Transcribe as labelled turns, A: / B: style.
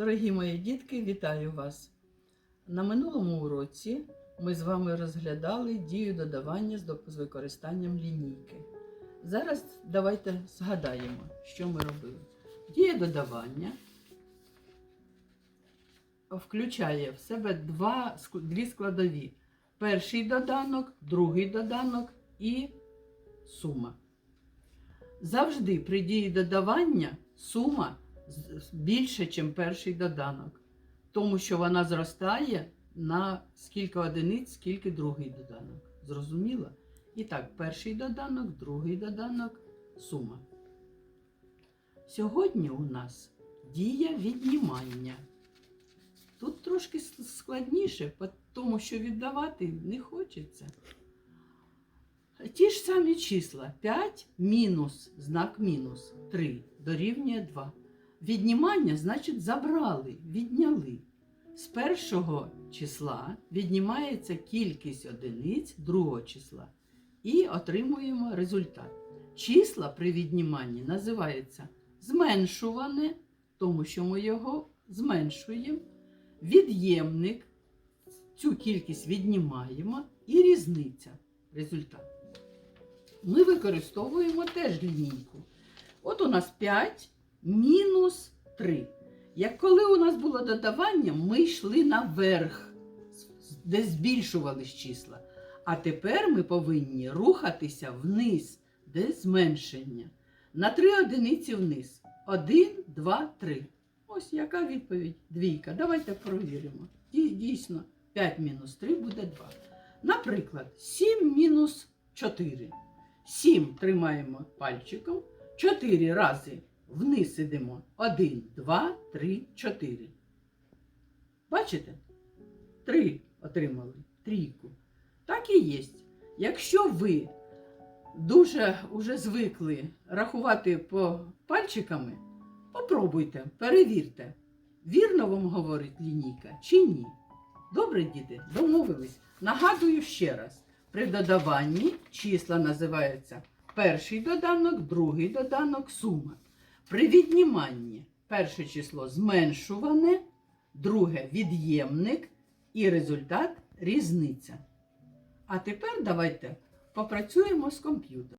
A: Дорогі мої дітки, вітаю вас! На минулому уроці ми з вами розглядали дію додавання з використанням лінійки. Зараз давайте згадаємо, що ми робили. Дія додавання включає в себе два, дві складові: перший доданок, другий доданок і сума. Завжди при дії додавання сума більше, ніж перший доданок, тому що вона зростає на скільки одиниць, скільки другий доданок. Зрозуміло? І так, перший доданок, другий доданок, сума. Сьогодні у нас дія віднімання. Тут трошки складніше, тому що віддавати не хочеться. Ті ж самі числа 5 мінус знак мінус 3 дорівнює 2. Віднімання значить забрали, відняли. З першого числа віднімається кількість одиниць другого числа і отримуємо результат. Числа при відніманні називаються зменшуване, тому що ми його зменшуємо, від'ємник, цю кількість віднімаємо і різниця результат. Ми використовуємо теж лінійку. От у нас 5 мінус 3. Як коли у нас було додавання, ми йшли наверх, де збільшувались числа. А тепер ми повинні рухатися вниз, де зменшення. На 3 одиниці вниз. 1, 2, 3. Ось яка відповідь? Двійка. Давайте провіримо. Дій- Дійсно, 5 мінус 3 буде 2. Наприклад, 7 мінус 4. 7 тримаємо пальчиком. 4 рази вниз ідемо. 1, 2, 3, 4. Бачите? 3 отримали. Трійку. Так і є. Якщо ви дуже уже звикли рахувати по пальчиками, попробуйте, перевірте, вірно вам говорить лінійка чи ні. Добре, діти, домовились. Нагадую ще раз: при додаванні числа називаються перший доданок, другий доданок, сума. При відніманні перше число зменшуване, друге від'ємник і результат різниця. А тепер давайте попрацюємо з комп'ютером.